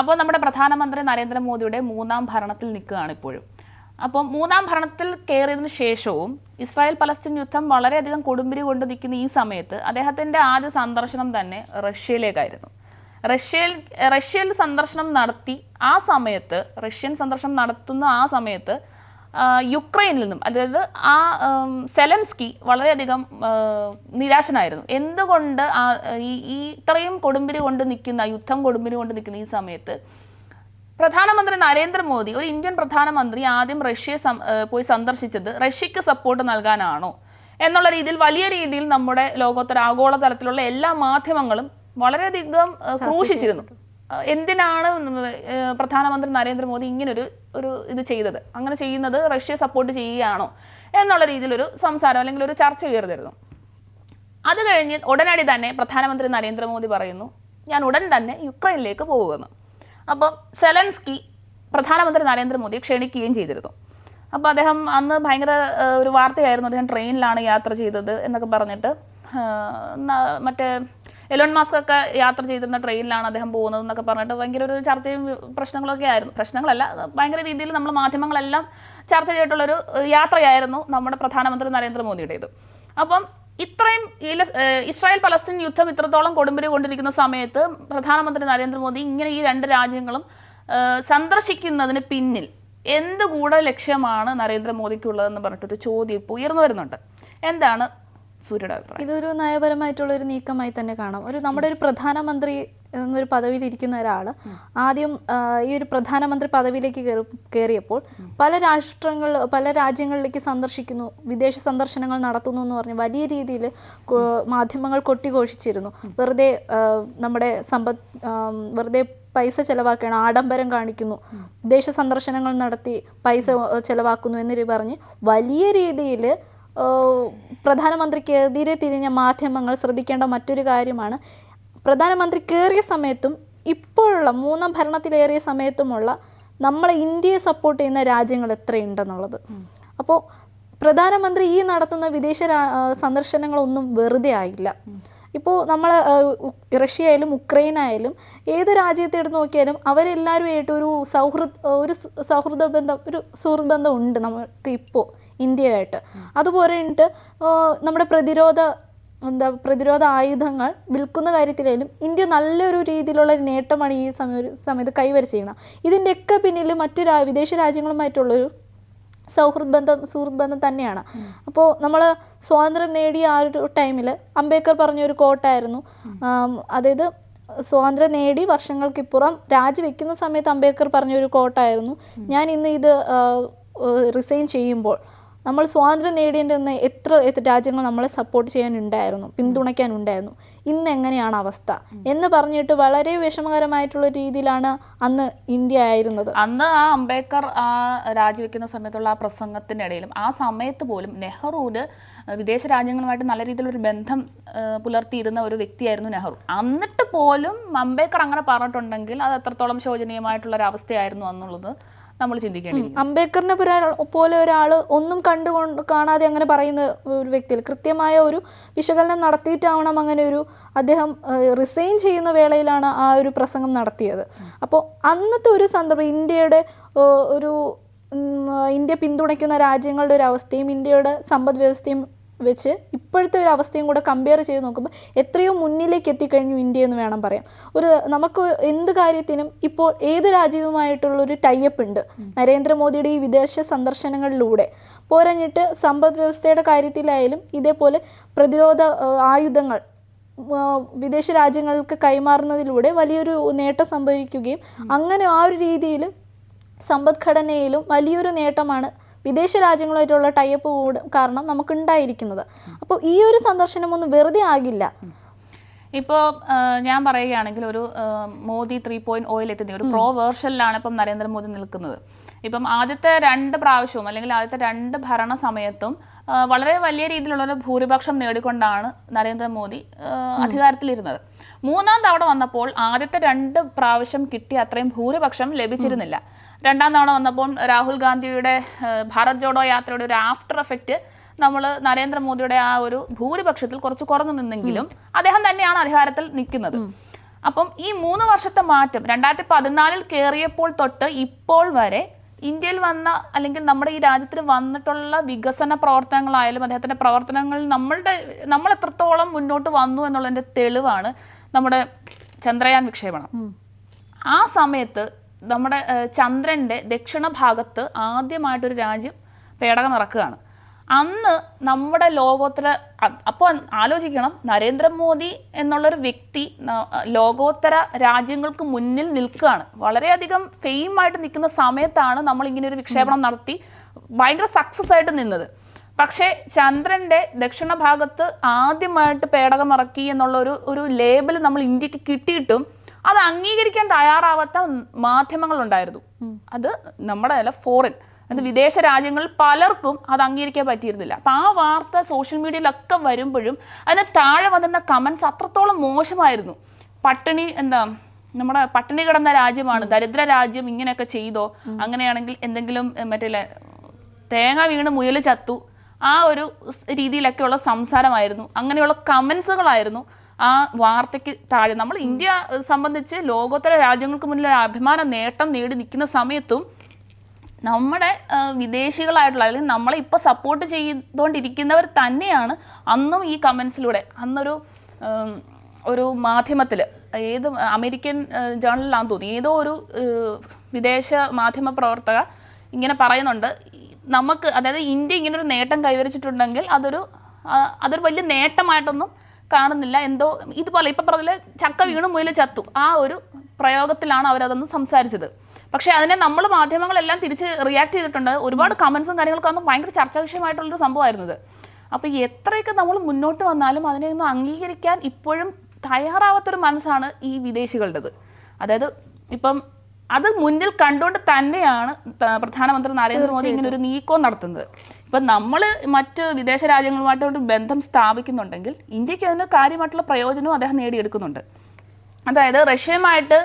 അപ്പോൾ നമ്മുടെ പ്രധാനമന്ത്രി നരേന്ദ്രമോദിയുടെ മൂന്നാം ഭരണത്തിൽ നിൽക്കുകയാണ് ഇപ്പോഴും. അപ്പോൾ മൂന്നാം ഭരണത്തിൽ കയറിയതിനു ശേഷവും ഇസ്രായേൽ പലസ്തീൻ യുദ്ധം വളരെയധികം കൊടുമ്പിരി കൊണ്ട് നിൽക്കുന്ന ഈ സമയത്ത് അദ്ദേഹത്തിന്റെ ആദ്യ സന്ദർശനം തന്നെ റഷ്യയിലേക്കായിരുന്നു. റഷ്യയിൽ റഷ്യയിൽ സന്ദർശനം നടത്തി ആ സമയത്ത് റഷ്യൻ സന്ദർശനം നടത്തുന്ന ആ സമയത്ത് യുക്രൈനിൽ നിന്നും അതായത് ആ സെലൻസ്കി വളരെയധികം നിരാശനായിരുന്നു. എന്തുകൊണ്ട് ആ ഈ ഇത്രയും കൊടുമ്പിരി കൊണ്ട് നിൽക്കുന്ന യുദ്ധം കൊടുമ്പിരി കൊണ്ട് നിൽക്കുന്ന ഈ സമയത്ത് പ്രധാനമന്ത്രി നരേന്ദ്രമോദി ഒരു ഇന്ത്യൻ പ്രധാനമന്ത്രി ആദ്യം റഷ്യയെ പോയി സന്ദർശിച്ചത് റഷ്യക്ക് സപ്പോർട്ട് നൽകാനാണോ എന്നുള്ള രീതിയിൽ വലിയ രീതിയിൽ നമ്മുടെ ലോകോത്തര ആഗോള തലത്തിലുള്ള എല്ലാ മാധ്യമങ്ങളും വളരെയധികം ക്രൂശിച്ചിരുന്നു. എന്തിനാണ് പ്രധാനമന്ത്രി നരേന്ദ്രമോദി ഇങ്ങനൊരു ഒരു ഇത് ചെയ്തത്? അങ്ങനെ ചെയ്യുന്നത് റഷ്യ സപ്പോർട്ട് ചെയ്യുകയാണോ എന്നുള്ള രീതിയിലൊരു സംസാരം അല്ലെങ്കിൽ ഒരു ചർച്ച ഉയർന്നിരുന്നു. അത് കഴിഞ്ഞ് ഉടനടി തന്നെ പ്രധാനമന്ത്രി നരേന്ദ്രമോദി പറയുന്നു ഞാൻ ഉടൻ തന്നെ യുക്രൈനിലേക്ക് പോകുമെന്ന്. അപ്പം സെലൻസ്കി പ്രധാനമന്ത്രി നരേന്ദ്രമോദിയെ ക്ഷണിക്കുകയും ചെയ്തിരുന്നു. അപ്പോൾ അദ്ദേഹം അന്ന് ഭയങ്കര ഒരു വാർത്തയായിരുന്നു അദ്ദേഹം ട്രെയിനിലാണ് യാത്ര ചെയ്തത് എന്നൊക്കെ പറഞ്ഞിട്ട് മറ്റേ എലോൺ മാസ്ക് ഒക്കെ യാത്ര ചെയ്തിരുന്ന ട്രെയിനിലാണ് അദ്ദേഹം പോകുന്നത് എന്നൊക്കെ പറഞ്ഞിട്ട് ഭയങ്കര ഒരു ചർച്ചയും പ്രശ്നങ്ങളൊക്കെ ആയിരുന്നു. പ്രശ്നങ്ങളല്ല ഭയങ്കര രീതിയിൽ നമ്മൾ മാധ്യമങ്ങളെല്ലാം ചർച്ച ചെയ്തിട്ടുള്ളൊരു യാത്രയായിരുന്നു നമ്മുടെ പ്രധാനമന്ത്രി നരേന്ദ്രമോദിയുടേത്. അപ്പം ഇത്രയും ഇസ്രായേൽ പലസ്തീൻ യുദ്ധം ഇത്രത്തോളം കൊടുമ്പിരി കൊണ്ടിരിക്കുന്ന സമയത്ത് പ്രധാനമന്ത്രി നരേന്ദ്രമോദി ഇങ്ങനെ ഈ രണ്ട് രാജ്യങ്ങളും സന്ദർശിക്കുന്നതിന് പിന്നിൽ എന്ത് കൂടെ ലക്ഷ്യമാണ് നരേന്ദ്രമോദിക്കുള്ളതെന്ന് പറഞ്ഞിട്ടൊരു ചോദ്യം ഇപ്പോൾ ഉയർന്നു വരുന്നുണ്ട്. എന്താണ് സൂര്യയുടെ അഭിപ്രായം. ഇതൊരു നയപരമായിട്ടുള്ള ഒരു നീക്കമായി തന്നെ കാണാം. ഒരു നമ്മുടെ ഒരു പ്രധാനമന്ത്രി എന്നൊരു പദവിയിൽ ഇരിക്കുന്ന ഒരാൾ ആദ്യം ഈ ഒരു പ്രധാനമന്ത്രി പദവിയിലേക്ക് കയറി- കയറിയപ്പോൾ പല രാഷ്ട്രങ്ങൾ പല രാജ്യങ്ങളിലേക്ക് സന്ദർശിക്കുന്നു വിദേശ സന്ദർശനങ്ങൾ നടത്തുന്നു എന്ന് പറഞ്ഞ് വലിയ രീതിയിൽ മാധ്യമങ്ങൾ കൊട്ടിഘോഷിച്ചിരുന്നു. വെറുതെ നമ്മുടെ സമ്പദ് ആ, വെറുതെ പൈസ ചെലവാക്കുകയാണ് ആഡംബരം കാണിക്കുന്നു. വിദേശ സന്ദർശനങ്ങൾ നടത്തി പൈസ ചെലവാക്കുന്നു എന്നിവർ പറഞ്ഞ് വലിയ രീതിയിൽ പ്രധാനമന്ത്രിക്കെതിരെ തിരിഞ്ഞ മാധ്യമങ്ങൾ ശ്രദ്ധിക്കേണ്ട മറ്റൊരു കാര്യമാണ്. പ്രധാനമന്ത്രി കയറിയ സമയത്തും ഇപ്പോഴുള്ള മൂന്നാം ഭരണത്തിലേറിയ സമയത്തുമുള്ള നമ്മളെ ഇന്ത്യയെ സപ്പോർട്ട് ചെയ്യുന്ന രാജ്യങ്ങൾ എത്രയുണ്ടെന്നുള്ളത്. അപ്പോൾ പ്രധാനമന്ത്രി ഈ നടത്തുന്ന വിദേശ സന്ദർശനങ്ങളൊന്നും വെറുതെ ആയില്ല. ഇപ്പോൾ നമ്മൾ റഷ്യ ആയാലും ഉക്രൈൻ ആയാലും ഏത് രാജ്യത്തെ എടുത്ത് നോക്കിയാലും അവരെല്ലാവരുമായിട്ട് ഒരു സൗഹൃദ ഒരു സൗഹൃദ ബന്ധം ഒരു സുഹൃദ് ബന്ധം ഉണ്ട് നമുക്ക് ഇപ്പോൾ ഇന്ത്യയായിട്ട്. അതുപോലെ ഉണ്ട് നമ്മുടെ പ്രതിരോധ എന്താ പ്രതിരോധ ആയുധങ്ങൾ വിൽക്കുന്ന കാര്യത്തിലായാലും ഇന്ത്യ നല്ലൊരു രീതിയിലുള്ള നേട്ടമാണ് ഈ സമയ സമയത്ത് ചെയ്യണം ഇതിന്റെയൊക്കെ പിന്നിൽ മറ്റു രാ വിദേശ രാജ്യങ്ങളുമായിട്ടുള്ളൊരു സൗഹൃദ ബന്ധം സുഹൃത്ത് ബന്ധം തന്നെയാണ്. അപ്പോൾ നമ്മൾ സ്വാതന്ത്ര്യം നേടിയ ആ ഒരു ടൈമിൽ അംബേദ്കർ പറഞ്ഞൊരു കോട്ടായിരുന്നു. അതായത് സ്വാതന്ത്ര്യം നേടി വർഷങ്ങൾക്കിപ്പുറം രാജിവെക്കുന്ന സമയത്ത് അംബേദ്കർ പറഞ്ഞൊരു കോട്ടായിരുന്നു. ഞാൻ ഇന്ന് ഇത് റിസൈൻ ചെയ്യുമ്പോൾ നമ്മൾ സ്വാതന്ത്ര്യം നേടിയതിന്റെ എത്ര രാജ്യങ്ങൾ നമ്മളെ സപ്പോർട്ട് ചെയ്യാനുണ്ടായിരുന്നു പിന്തുണയ്ക്കാനുണ്ടായിരുന്നു ഇന്ന് എങ്ങനെയാണ് അവസ്ഥ? എന്ന് പറഞ്ഞിട്ട് വളരെ വിഷമകരമായിട്ടുള്ള രീതിയിലാണ് അന്ന് ഇന്ത്യ ആയിരുന്നത്. അന്ന് ആ അംബേദ്കർ രാജിവെക്കുന്ന സമയത്തുള്ള ആ പ്രസംഗത്തിനിടയിലും ആ സമയത്ത് പോലും നെഹ്റുവിന് വിദേശ രാജ്യങ്ങളുമായിട്ട് നല്ല രീതിയിലൊരു ബന്ധം പുലർത്തിയിരുന്ന ഒരു വ്യക്തിയായിരുന്നു നെഹ്റു. എന്നിട്ട് പോലും അംബേദ്കർ അങ്ങനെ പറഞ്ഞിട്ടുണ്ടെങ്കിൽ അത് എത്രത്തോളം ശോചനീയമായിട്ടുള്ള ഒരു അവസ്ഥയായിരുന്നു എന്നുള്ളത് നമ്മൾ ചിന്തിക്കേണ്ടത് അംബേദ്കറിനെ പോലെ- ഒരാൾ ഒന്നും കണ്ടു കാണാതെ അങ്ങനെ പറയുന്ന ഒരു വ്യക്തിയിൽ കൃത്യമായ ഒരു വിശകലനം നടത്തിയിട്ടാവണം അങ്ങനെ ഒരു അദ്ദേഹം റിസൈൻ ചെയ്യുന്ന വേളയിലാണ് ആ ഒരു പ്രസംഗം നടത്തിയത്. അപ്പോൾ അന്നത്തെ ഒരു സന്ദർഭം ഇന്ത്യയുടെ ഒരു ഇന്ത്യ പിന്തുണയ്ക്കുന്ന രാജ്യങ്ങളുടെ ഒരു അവസ്ഥയും ഇന്ത്യയുടെ സമ്പദ് വ്യവസ്ഥയും വെച്ച് ഇപ്പോഴത്തെ ഒരു അവസ്ഥയും കൂടെ കമ്പയർ ചെയ്ത് നോക്കുമ്പോൾ എത്രയോ മുന്നിലേക്ക് എത്തിക്കഴിഞ്ഞു ഇന്ത്യ എന്ന് വേണം പറയാം. ഒരു നമുക്ക് എന്ത് കാര്യത്തിനും ഇപ്പോൾ ഏത് രാജ്യവുമായിട്ടുള്ളൊരു ടൈപ്പ് ഉണ്ട്? നരേന്ദ്രമോദിയുടെ ഈ വിദേശ സന്ദർശനങ്ങളിലൂടെ പോരഞ്ഞിട്ട് സമ്പദ് വ്യവസ്ഥയുടെ കാര്യത്തിലായാലും ഇതേപോലെ പ്രതിരോധ ആയുധങ്ങൾ വിദേശ രാജ്യങ്ങൾക്ക് കൈമാറുന്നതിലൂടെ വലിയൊരു നേട്ടം സംഭവിക്കുകയും അങ്ങനെ ആ ഒരു രീതിയിൽ സമ്പദ്ഘടനയിലും വലിയൊരു നേട്ടമാണ് വിദേശ രാജ്യങ്ങളുമായിട്ടുള്ള ടൈപ്പ് കൂടെ കാരണം നമുക്കുണ്ടായിരിക്കുന്നത്. അപ്പോൾ ഈ ഒരു സന്ദർശനം ഒന്നും വെറുതെ ആകില്ല. ഇപ്പോൾ ഞാൻ പറയുകയാണെങ്കിൽ ഒരു മോദി ത്രീ പോയിന്റ് ഓയിൽ എത്തുന്ന ഒരു പ്രോ വേർഷനിലാണ് ഇപ്പം നരേന്ദ്രമോദി നിൽക്കുന്നത്. ഇപ്പം ആദ്യത്തെ രണ്ട് പ്രാവശ്യവും അല്ലെങ്കിൽ ആദ്യത്തെ രണ്ട് ഭരണ സമയത്തും വളരെ വലിയ രീതിയിലുള്ള ഒരു ഭൂരിപക്ഷം നേടിക്കൊണ്ടാണ് നരേന്ദ്രമോദി അധികാരത്തിലിരുന്നത്. മൂന്നാം തവണ വന്നപ്പോൾ ആദ്യത്തെ രണ്ട് പ്രാവശ്യം കിട്ടിയ അത്രയും ഭൂരിപക്ഷം ലഭിച്ചിരുന്നില്ല. രണ്ടാം തവണ വന്നപ്പോൾ രാഹുൽ ഗാന്ധിയുടെ ഭാരത് ജോഡോ യാത്രയുടെ ഒരു ആഫ്റ്റർ എഫക്റ്റ് നമ്മൾ നരേന്ദ്രമോദിയുടെ ആ ഒരു ഭൂരിപക്ഷത്തിൽ കുറച്ച് കുറഞ്ഞു നിന്നെങ്കിലും അദ്ദേഹം തന്നെയാണ് അധികാരത്തിൽ നിൽക്കുന്നത്. അപ്പം ഈ മൂന്ന് വർഷത്തെ മാറ്റം രണ്ടായിരത്തി പതിനാലിൽ കയറിയപ്പോൾ തൊട്ട് ഇപ്പോൾ വരെ ഇന്ത്യയിൽ വന്ന അല്ലെങ്കിൽ നമ്മുടെ ഈ രാജ്യത്തിന് വന്നിട്ടുള്ള വികസന പ്രവർത്തനങ്ങളായാലും അദ്ദേഹത്തിന്റെ പ്രവർത്തനങ്ങൾ നമ്മളുടെ നമ്മൾ എത്രത്തോളം മുന്നോട്ട് വന്നു എന്നുള്ളതിന്റെ തെളിവാണ് നമ്മുടെ ചന്ദ്രയാൻ വിക്ഷേപണം. ആ സമയത്ത് നമ്മുടെ ചന്ദ്രന്റെ ദക്ഷിണ ഭാഗത്ത് ആദ്യമായിട്ടൊരു രാജ്യം പേടകം ഇറക്കുകയാണ്. അന്ന് നമ്മുടെ ലോകോത്തര അപ്പോൾ ആലോചിക്കണം നരേന്ദ്രമോദി എന്നുള്ളൊരു വ്യക്തി ലോകോത്തര രാജ്യങ്ങൾക്ക് മുന്നിൽ നിൽക്കുകയാണ്. വളരെയധികം ഫെയിമായിട്ട് നിൽക്കുന്ന സമയത്താണ് നമ്മൾ ഇങ്ങനെ ഒരു വിക്ഷേപണം നടത്തി ഭയങ്കര സക്സസ് ആയിട്ട് നിന്നത്. പക്ഷേ ചന്ദ്രന്റെ ദക്ഷിണ ഭാഗത്ത് ആദ്യമായിട്ട് പേടകം ഇറക്കി എന്നുള്ള ഒരു ഒരു ലേബൽ നമ്മൾ ഇന്ത്യയ്ക്ക് കിട്ടിയിട്ടും അത് അംഗീകരിക്കാൻ തയ്യാറാവാത്ത മാധ്യമങ്ങളുണ്ടായിരുന്നു. അത് നമ്മുടെ അല്ല ഫോറിൻ അത് വിദേശ രാജ്യങ്ങളിൽ പലർക്കും അത് അംഗീകരിക്കാൻ പറ്റിയിരുന്നില്ല. അപ്പൊ ആ വാർത്ത സോഷ്യൽ മീഡിയയിലൊക്കെ വരുമ്പോഴും അതിന് താഴെ വന്നിരുന്ന കമൻസ് അത്രത്തോളം മോശമായിരുന്നു. പട്ടിണി എന്താ നമ്മുടെ പട്ടിണി കിടന്ന രാജ്യമാണ് ദരിദ്ര രാജ്യം ഇങ്ങനെയൊക്കെ ചെയ്തോ അങ്ങനെയാണെങ്കിൽ എന്തെങ്കിലും മറ്റേ തേങ്ങ വീണ് മുയൽ ചത്തു ആ ഒരു രീതിയിലൊക്കെയുള്ള സംസാരമായിരുന്നു. അങ്ങനെയുള്ള കമന്റ്സുകളായിരുന്നു ആ വാർത്തയ്ക്ക് താഴെ. നമ്മൾ ഇന്ത്യ സംബന്ധിച്ച് ലോകോത്തര രാജ്യങ്ങൾക്ക് മുന്നിൽ ഒരു അഭിമാന നേട്ടം നേടി നിൽക്കുന്ന സമയത്തും നമ്മുടെ വിദേശികളായിട്ടുള്ള അല്ലെങ്കിൽ നമ്മളെ ഇപ്പോൾ സപ്പോർട്ട് ചെയ്തുകൊണ്ടിരിക്കുന്നവർ തന്നെയാണ് അന്നും ഈ കമൻസിലൂടെ അന്നൊരു ഒരു മാധ്യമത്തിൽ ഏത് അമേരിക്കൻ ജേണലിലാണെന്ന് തോന്നി. ഏതോ ഒരു വിദേശ മാധ്യമ പ്രവർത്തക ഇങ്ങനെ പറയുന്നുണ്ട്. നമുക്ക് അതായത് ഇന്ത്യ ഇങ്ങനൊരു നേട്ടം കൈവരിച്ചിട്ടുണ്ടെങ്കിൽ അതൊരു അതൊരു വലിയ നേട്ടമായിട്ടൊന്നും കാണുന്നില്ല. എന്തോ ഇതുപോലെ ഇപ്പം പറഞ്ഞാൽ ചക്ക വീണു മുയൽ ചത്തു. ആ ഒരു പ്രയോഗത്തിലാണ് അവരതൊന്ന് സംസാരിച്ചത്. പക്ഷെ അതിനെ നമ്മൾ മാധ്യമങ്ങളെല്ലാം തിരിച്ച് റിയാക്ട് ചെയ്തിട്ടുണ്ട്. ഒരുപാട് കമൻസും കാര്യങ്ങളൊക്കെ അന്ന് ഭയങ്കര ചർച്ചാ വിഷയമായിട്ടുള്ളൊരു സംഭവമായിരുന്നത്. അപ്പോൾ എത്രയൊക്കെ നമ്മൾ മുന്നോട്ട് വന്നാലും അതിനെ ഒന്നും അംഗീകരിക്കാൻ ഇപ്പോഴും തയ്യാറാവാത്തൊരു മനസ്സാണ് ഈ വിദേശികളുടേത്. അതായത് ഇപ്പം അത് മുന്നിൽ കണ്ടുകൊണ്ട് തന്നെയാണ് പ്രധാനമന്ത്രി നരേന്ദ്രമോദി ഇങ്ങനെ ഒരു നീക്കം നടത്തുന്നത്. ഇപ്പം നമ്മൾ മറ്റ് വിദേശ രാജ്യങ്ങളുമായിട്ട് ബന്ധം സ്ഥാപിക്കുന്നുണ്ടെങ്കിൽ ഇന്ത്യയ്ക്ക് അതിന് കാര്യമായിട്ടുള്ള പ്രയോജനവും അദ്ദേഹം നേടിയെടുക്കുന്നുണ്ട്. അതായത് റഷ്യയുമായിട്ട്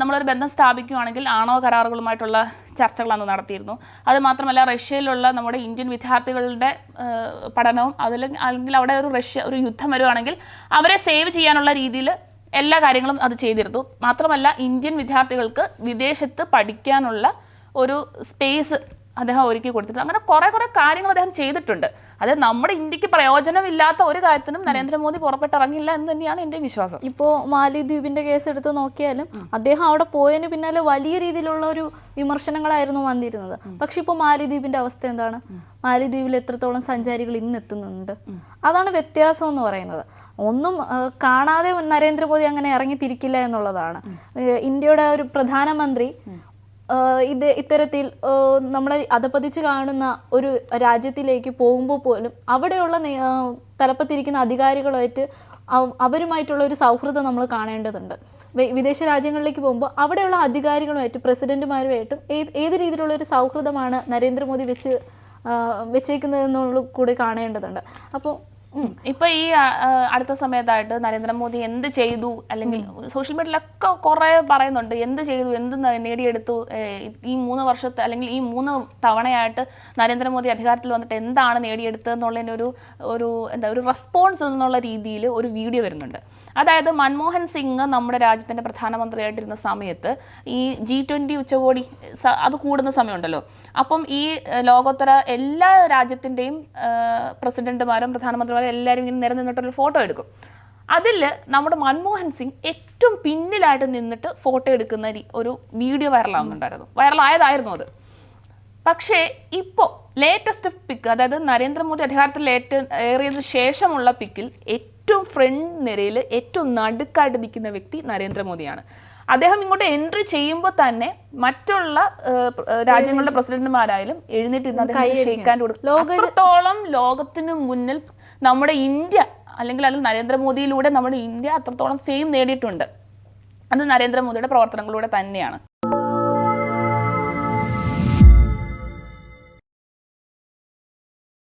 നമ്മളൊരു ബന്ധം സ്ഥാപിക്കുകയാണെങ്കിൽ ആണവ കരാറുകളുമായിട്ടുള്ള ചർച്ചകൾ അന്ന് നടത്തിയിരുന്നു. അത് മാത്രമല്ല റഷ്യയിലുള്ള നമ്മുടെ ഇന്ത്യൻ വിദ്യാർത്ഥികളുടെ പഠനവും അതിൽ അല്ലെങ്കിൽ അവിടെ ഒരു റഷ്യ ഒരു യുദ്ധം വരുവാണെങ്കിൽ അവരെ സേവ് ചെയ്യാനുള്ള രീതിയിൽ എല്ലാ കാര്യങ്ങളും അത് ചെയ്തിരുന്നു. മാത്രമല്ല ഇന്ത്യൻ വിദ്യാർത്ഥികൾക്ക് വിദേശത്ത് പഠിക്കാനുള്ള ഒരു സ്പേസ് അദ്ദേഹം ഒരുക്കി കൊടുത്തിട്ടുണ്ട്. അങ്ങനെ കുറെ കുറെ കാര്യങ്ങൾ അദ്ദേഹം ചെയ്തിട്ടുണ്ട്. അത് നമ്മുടെ ഇന്ത്യയ്ക്ക് പ്രയോജനമില്ലാത്ത ഒരു കാര്യത്തിനും നരേന്ദ്രമോദി പുറപ്പെട്ടിറങ്ങില്ല എന്ന് തന്നെയാണ് എന്റെ വിശ്വാസം. ഇപ്പോ മാലിദ്വീപിന്റെ കേസ് എടുത്ത് നോക്കിയാലും അദ്ദേഹം അവിടെ പോയതിന് പിന്നാലെ വലിയ രീതിയിലുള്ള ഒരു വിമർശനങ്ങളായിരുന്നു വന്നിരുന്നത്. പക്ഷെ ഇപ്പോൾ മാലിദ്വീപിന്റെ അവസ്ഥ എന്താണ്? മാലിദ്വീപിൽ എത്രത്തോളം സഞ്ചാരികൾ ഇന്ന് എത്തുന്നുണ്ട്? അതാണ് വ്യത്യാസം എന്ന് പറയുന്നത്. ഒന്നും കാണാതെ നരേന്ദ്രമോദി അങ്ങനെ ഇറങ്ങി തിരിക്കില്ല എന്നുള്ളതാണ് ഇന്ത്യയുടെ ഒരു പ്രധാനമന്ത്രി ഇത് ഇത്തരത്തിൽ നമ്മളെ അധപതിച്ച് കാണുന്ന ഒരു രാജ്യത്തിലേക്ക് പോകുമ്പോൾ പോലും അവിടെയുള്ള തലപ്പത്തിരിക്കുന്ന അധികാരികളുമായിട്ട് അവരുമായിട്ടുള്ള ഒരു സൗഹൃദം നമ്മൾ കാണേണ്ടതുണ്ട്. വിദേശ രാജ്യങ്ങളിലേക്ക് പോകുമ്പോൾ അവിടെയുള്ള അധികാരികളുമായിട്ട് പ്രസിഡന്റുമാരുമായിട്ടും ഏത് ഏത് രീതിയിലുള്ള ഒരു സൗഹൃദമാണ് നരേന്ദ്രമോദി വെച്ച് വെച്ചേക്കുന്നതെന്നുള്ള കൂടി കാണേണ്ടതുണ്ട്. അപ്പോൾ ഇപ്പൊ ഈ അടുത്ത സമയത്തായിട്ട് നരേന്ദ്രമോദി എന്ത് ചെയ്തു? അല്ലെങ്കിൽ സോഷ്യൽ മീഡിയയിലൊക്കെ കുറെ പറയുന്നുണ്ട്. എന്ത് ചെയ്തു? എന്ത് നേടിയെടുത്തു? ഈ മൂന്ന് വർഷത്തെ അല്ലെങ്കിൽ ഈ മൂന്ന് തവണയായിട്ട് നരേന്ദ്രമോദി അധികാരത്തിൽ വന്നിട്ട് എന്താണ് നേടിയെടുത്തത് എന്നുള്ളതിന് ഒരു ഒരു എന്താ ഒരു റെസ്പോൺസ് എന്നുള്ള രീതിയിൽ ഒരു വീഡിയോ വരുന്നുണ്ട്. അതായത് മൻമോഹൻ സിംഗ് നമ്മുടെ രാജ്യത്തിന്റെ പ്രധാനമന്ത്രിയായിട്ടിരുന്ന സമയത്ത് ഈ ജി ട്വന്റി ഉച്ചകോടി അത് കൂടുന്ന സമയമുണ്ടല്ലോ. അപ്പം ഈ ലോകോത്തര എല്ലാ രാജ്യത്തിന്റെയും പ്രസിഡന്റുമാരും പ്രധാനമന്ത്രിമാരും എല്ലാവരും ഇങ്ങനെ നിരനിന്നിട്ടൊരു ഫോട്ടോ എടുക്കും. അതിൽ നമ്മുടെ മൻമോഹൻ സിംഗ് ഏറ്റവും പിന്നിലായിട്ട് നിന്നിട്ട് ഫോട്ടോ എടുക്കുന്ന ഒരു വീഡിയോ വൈറലാവുന്നുണ്ടായിരുന്നു. വൈറലായതായിരുന്നു അത്. പക്ഷേ ഇപ്പോൾ ലേറ്റസ്റ്റ് പിക്ക് അതായത് നരേന്ദ്രമോദി അധികാരത്തിൽ ഏറ്റ ഏറിയതിനു ശേഷമുള്ള പിക്കിൽ ഏറ്റവും ഫ്രണ്ട് നിരയിൽ ഏറ്റവും നടുക്കായിട്ട് നിൽക്കുന്ന വ്യക്തി നരേന്ദ്രമോദിയാണ്. അദ്ദേഹം ഇങ്ങോട്ട് എൻട്രി ചെയ്യുമ്പോൾ തന്നെ മറ്റുള്ള രാജ്യങ്ങളുടെ പ്രസിഡന്റുമാരായാലും എഴുന്നേറ്റ് ഇന്ന് അദ്ദേഹം ഷെയ്ക്കാൻ കൊടുക്കും. അത്രത്തോളം ലോകത്തിന് മുന്നിൽ നമ്മുടെ ഇന്ത്യ അല്ലെങ്കിൽ അതിൽ നരേന്ദ്രമോദിയിലൂടെ നമ്മുടെ ഇന്ത്യ അത്രത്തോളം ഫെയിം നേടിയിട്ടുണ്ട്. അത് നരേന്ദ്രമോദിയുടെ പ്രവർത്തനങ്ങളിലൂടെ തന്നെയാണ്.